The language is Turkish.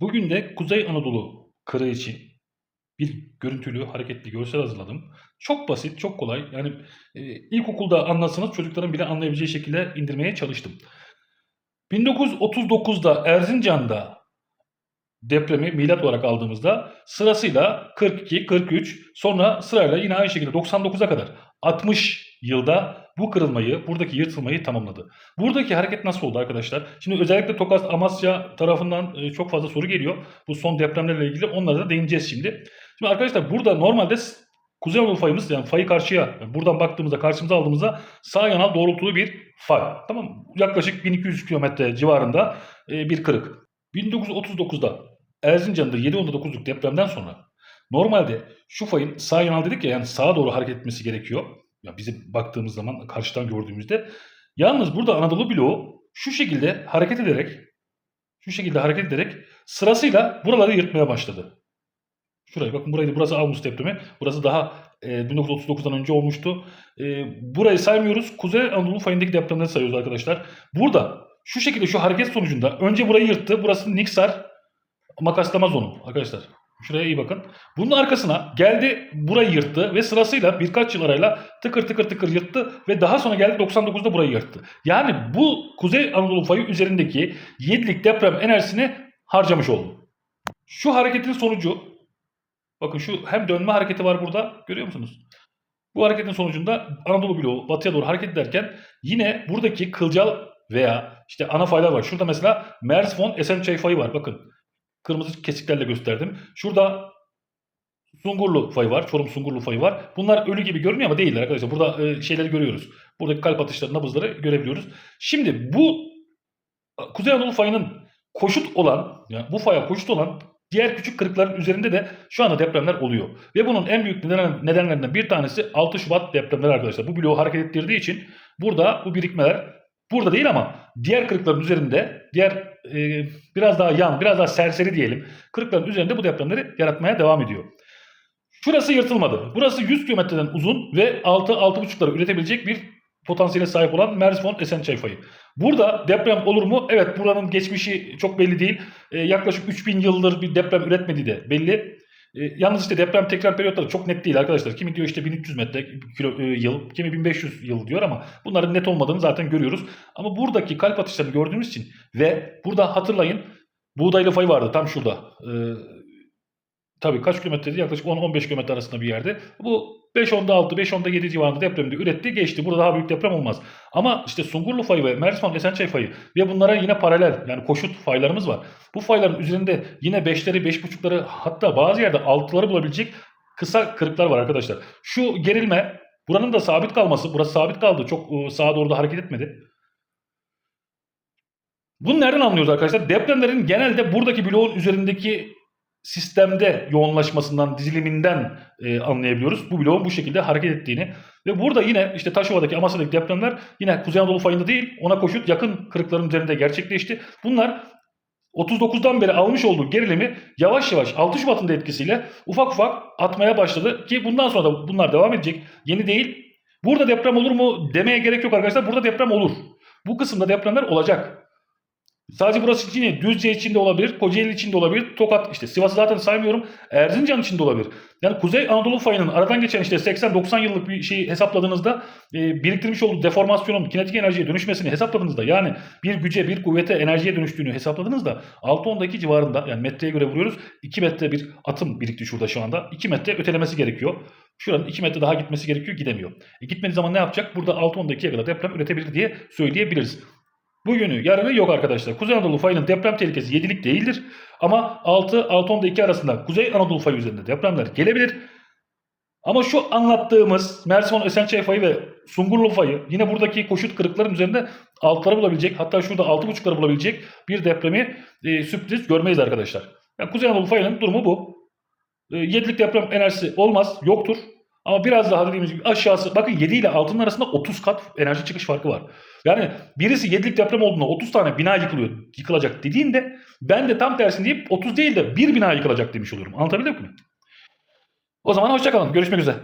Bugün de Kuzey Anadolu kırığı için bir görüntülü, hareketli görsel hazırladım. Çok basit, çok kolay. Yani e, ilkokulda anlatsanız çocukların bile anlayabileceği şekilde indirmeye çalıştım. 1939'da Erzincan'da depremi milat olarak aldığımızda sırasıyla 42, 43 sonra sırayla yine aynı şekilde 99'a kadar 60 yılda bu kırılmayı, buradaki yırtılmayı tamamladı. Buradaki hareket nasıl oldu arkadaşlar? Şimdi özellikle Tokat, Amasya tarafından e, çok fazla soru geliyor. Bu son depremlerle ilgili onlara da değineceğiz şimdi. Şimdi arkadaşlar burada normalde Kuzey Anadolu fayımız yani fayı karşıya buradan baktığımızda karşımıza aldığımızda sağ yanal doğrultulu bir fay. Tamam mı? Yaklaşık 1200 kilometre civarında e, bir kırık. 1939'da Erzincan'da 7.9'luk depremden sonra normalde şu fayın sağ yanal dedik ya yani sağa doğru hareket etmesi gerekiyor. Ya bizim baktığımız zaman karşıdan gördüğümüzde yalnız burada Anadolu bloğu şu şekilde hareket ederek şu şekilde hareket ederek sırasıyla buraları yırtmaya başladı. Şurayı bakın burayı burası Ağustos depremi. Burası daha e, 1939'dan önce olmuştu. E, burayı saymıyoruz. Kuzey Anadolu fayındaki depremleri sayıyoruz arkadaşlar. Burada şu şekilde şu hareket sonucunda önce burayı yırttı. Burası Niksar makaslama zonu arkadaşlar. Şuraya iyi bakın. Bunun arkasına geldi burayı yırttı ve sırasıyla birkaç yıl arayla tıkır tıkır tıkır yırttı ve daha sonra geldi 99'da burayı yırttı. Yani bu Kuzey Anadolu fayı üzerindeki 7'lik deprem enerjisini harcamış oldu. Şu hareketin sonucu bakın şu hem dönme hareketi var burada görüyor musunuz? Bu hareketin sonucunda Anadolu bloğu batıya doğru hareket ederken yine buradaki kılcal veya işte ana faylar var. Şurada mesela Mersfon Esençay fayı var. Bakın kırmızı kesiklerle gösterdim. Şurada Sungurlu fayı var. Çorum Sungurlu fayı var. Bunlar ölü gibi görünüyor ama değiller arkadaşlar. Burada e, şeyleri görüyoruz. Buradaki kalp atışları, nabızları görebiliyoruz. Şimdi bu Kuzey Anadolu fayının koşut olan, yani bu faya koşut olan diğer küçük kırıkların üzerinde de şu anda depremler oluyor. Ve bunun en büyük neden, nedenlerinden bir tanesi 6 Şubat depremleri arkadaşlar. Bu bloğu hareket ettirdiği için burada bu birikmeler burada değil ama diğer kırıkların üzerinde, diğer e, biraz daha yan, biraz daha serseri diyelim kırıkların üzerinde bu depremleri yaratmaya devam ediyor. Şurası yırtılmadı. Burası 100 kilometreden uzun ve 6-6,5'ları üretebilecek bir potansiyele sahip olan Mersfon Esençay fayı. Burada deprem olur mu? Evet buranın geçmişi çok belli değil. Ee, yaklaşık 3000 yıldır bir deprem üretmediği de belli. Ee, yalnız işte deprem tekrar periyotları çok net değil arkadaşlar. Kimi diyor işte 1300 metre kilo, e, yıl, kimi 1500 yıl diyor ama bunların net olmadığını zaten görüyoruz. Ama buradaki kalp atışlarını gördüğümüz için ve burada hatırlayın buğdaylı fayı vardı tam şurada. Ee, tabii kaç kilometreydi? Yaklaşık 10-15 kilometre arasında bir yerde. Bu 5-10'da 6, 5-10'da 7 civarında depremde üretti, geçti. Burada daha büyük deprem olmaz. Ama işte Sungurlu fayı ve Mersman Esençay fayı ve bunlara yine paralel yani koşut faylarımız var. Bu fayların üzerinde yine 5'leri, 5.5'ları hatta bazı yerde 6'ları bulabilecek kısa kırıklar var arkadaşlar. Şu gerilme buranın da sabit kalması, burası sabit kaldı. Çok e, sağa doğru da hareket etmedi. Bunu nereden anlıyoruz arkadaşlar? Depremlerin genelde buradaki bloğun üzerindeki sistemde yoğunlaşmasından, diziliminden e, anlayabiliyoruz. Bu bloğun bu şekilde hareket ettiğini. Ve burada yine işte Taşova'daki, Amasya'daki depremler yine Kuzey Anadolu fayında değil, ona koşut yakın kırıkların üzerinde gerçekleşti. Bunlar 39'dan beri almış olduğu gerilimi yavaş yavaş 6 Şubat'ın da etkisiyle ufak ufak atmaya başladı. Ki bundan sonra da bunlar devam edecek. Yeni değil. Burada deprem olur mu demeye gerek yok arkadaşlar. Burada deprem olur. Bu kısımda depremler olacak. Sadece burası için değil, Düzce için de olabilir, Kocaeli için de olabilir, Tokat işte Sivas'ı zaten saymıyorum, Erzincan için de olabilir. Yani Kuzey Anadolu fayının aradan geçen işte 80-90 yıllık bir şeyi hesapladığınızda e, biriktirmiş olduğu deformasyonun kinetik enerjiye dönüşmesini hesapladığınızda yani bir güce, bir kuvvete, enerjiye dönüştüğünü hesapladığınızda 6-10'daki civarında yani metreye göre vuruyoruz 2 metre bir atım birikti şurada şu anda. 2 metre ötelemesi gerekiyor. Şuranın 2 metre daha gitmesi gerekiyor gidemiyor. E, gitmediği zaman ne yapacak? Burada 6-10'da 2'ye kadar deprem üretebilir diye söyleyebiliriz. Bugünü yarını yok arkadaşlar. Kuzey Anadolu fayının deprem tehlikesi 7'lik değildir. Ama 6 6 2 arasında Kuzey Anadolu fayı üzerinde depremler gelebilir. Ama şu anlattığımız Mersin Esençay fayı ve Sungurlu fayı yine buradaki koşut kırıkların üzerinde altları bulabilecek hatta şurada 6.5'ları bulabilecek bir depremi e, sürpriz görmeyiz arkadaşlar. Yani Kuzey Anadolu fayının durumu bu. E, 7'lik deprem enerjisi olmaz, yoktur. Ama biraz daha dediğimiz gibi aşağısı bakın 7 ile 6'nın arasında 30 kat enerji çıkış farkı var. Yani birisi 7'lik deprem olduğunda 30 tane bina yıkılıyor, yıkılacak dediğinde ben de tam tersini deyip 30 değil de bir bina yıkılacak demiş oluyorum. Anlatabildim mi? O zaman hoşçakalın. Görüşmek üzere.